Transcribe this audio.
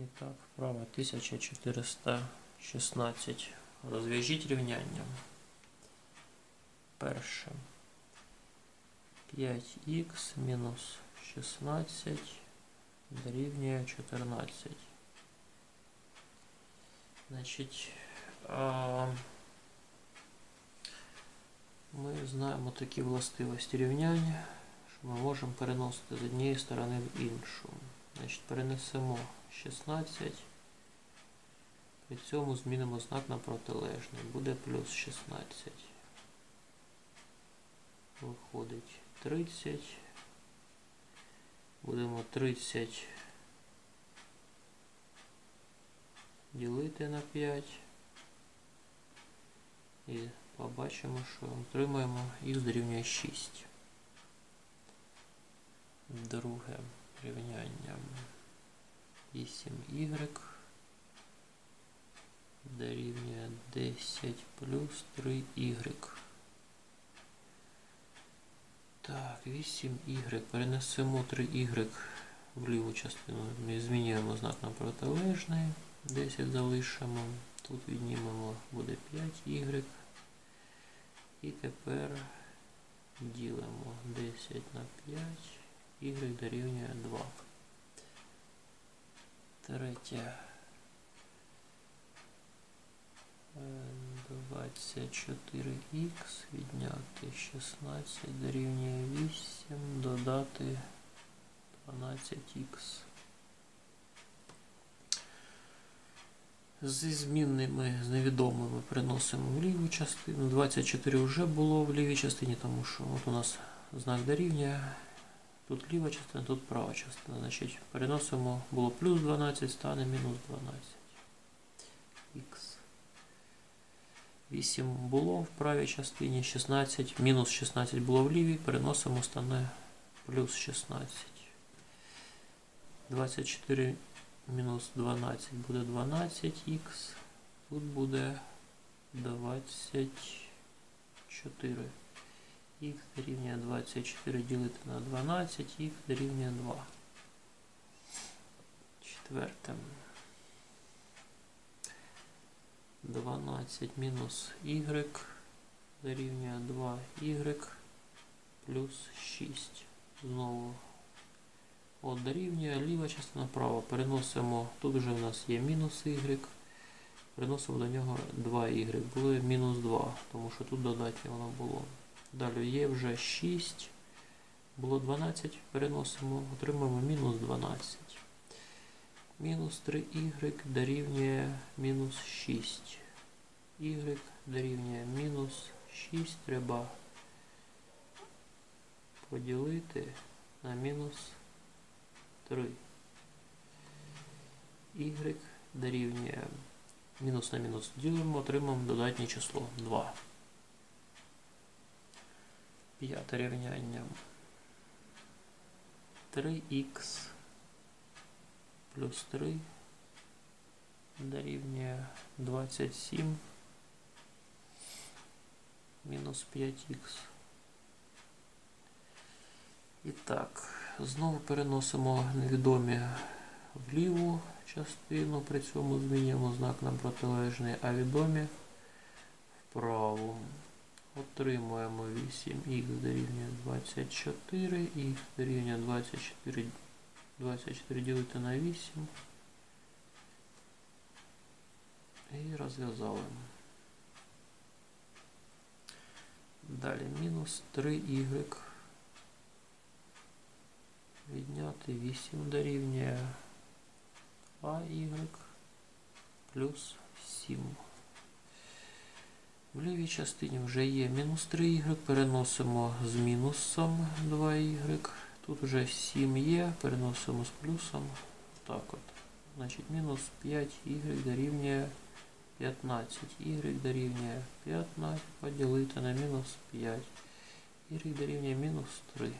І так, вправо 1416. Розв'яжіть рівняння. Перше. 5х мінус 16 дорівнює 14. Значить, ми знаємо такі властивості рівняння, що ми можемо переносити з однієї сторони в іншу. Значить, перенесемо 16. При цьому змінимо знак на протилежний. Буде плюс 16. Виходить 30. Будемо 30 ділити на 5. І побачимо, що отримаємо х дорівнює 6. Друге рівняння 8y дорівнює 10 плюс 3y. Так, 8y. Перенесемо 3y в ліву частину. Ми змінюємо знак на протилежний. 10 залишимо. Тут віднімемо, буде 5y. І тепер ділимо 10 на 5. Y дорівнює 2. Третє. 24х відняти 16 дорівнює 8, додати 12х. Зі змінними, з невідомими приносимо в ліву частину. 24 вже було в лівій частині, тому що от у нас знак дорівнює. Тут ліва частина, тут права частина. Значить, переносимо, було плюс 12, стане мінус 12. Х. 8 було в правій частині, 16, мінус 16 було в лівій, переносимо, стане плюс 16. 24 мінус 12 буде 12х. Тут буде 24. Х дорівнює 24 ділити на 12, х дорівнює 2. Четверте. 12 мінус y дорівнює 2y плюс 6. Знову от дорівнює ліва частина права. Переносимо, тут вже в нас є мінус y. Переносимо до нього 2y. Було мінус 2, тому що тут додатнє воно було. Далі є вже 6. Було 12, переносимо, отримаємо мінус 12. Мінус 3y дорівнює мінус 6. Y дорівнює мінус 6 треба поділити на мінус 3. Y дорівнює мінус на мінус ділимо, отримаємо додатнє число 2. П'яте рівняння. 3х плюс 3 дорівнює 27 мінус 5х. І так, знову переносимо невідомі в ліву частину, при цьому змінюємо знак на протилежний, а відомі вправу. Отримуємо 8х дорівнює 24, х дорівнює 24, 24 ділити на 8. І розв'язали. Далі мінус 3y. Відняти 8 дорівнює АY плюс 7. В лівій частині вже є мінус 3y, переносимо з мінусом 2y. Тут вже 7 є, переносимо з плюсом. Так от. Значить, мінус 5y дорівнює 15. Y дорівнює 15, поділити на мінус 5. Y дорівнює мінус 3.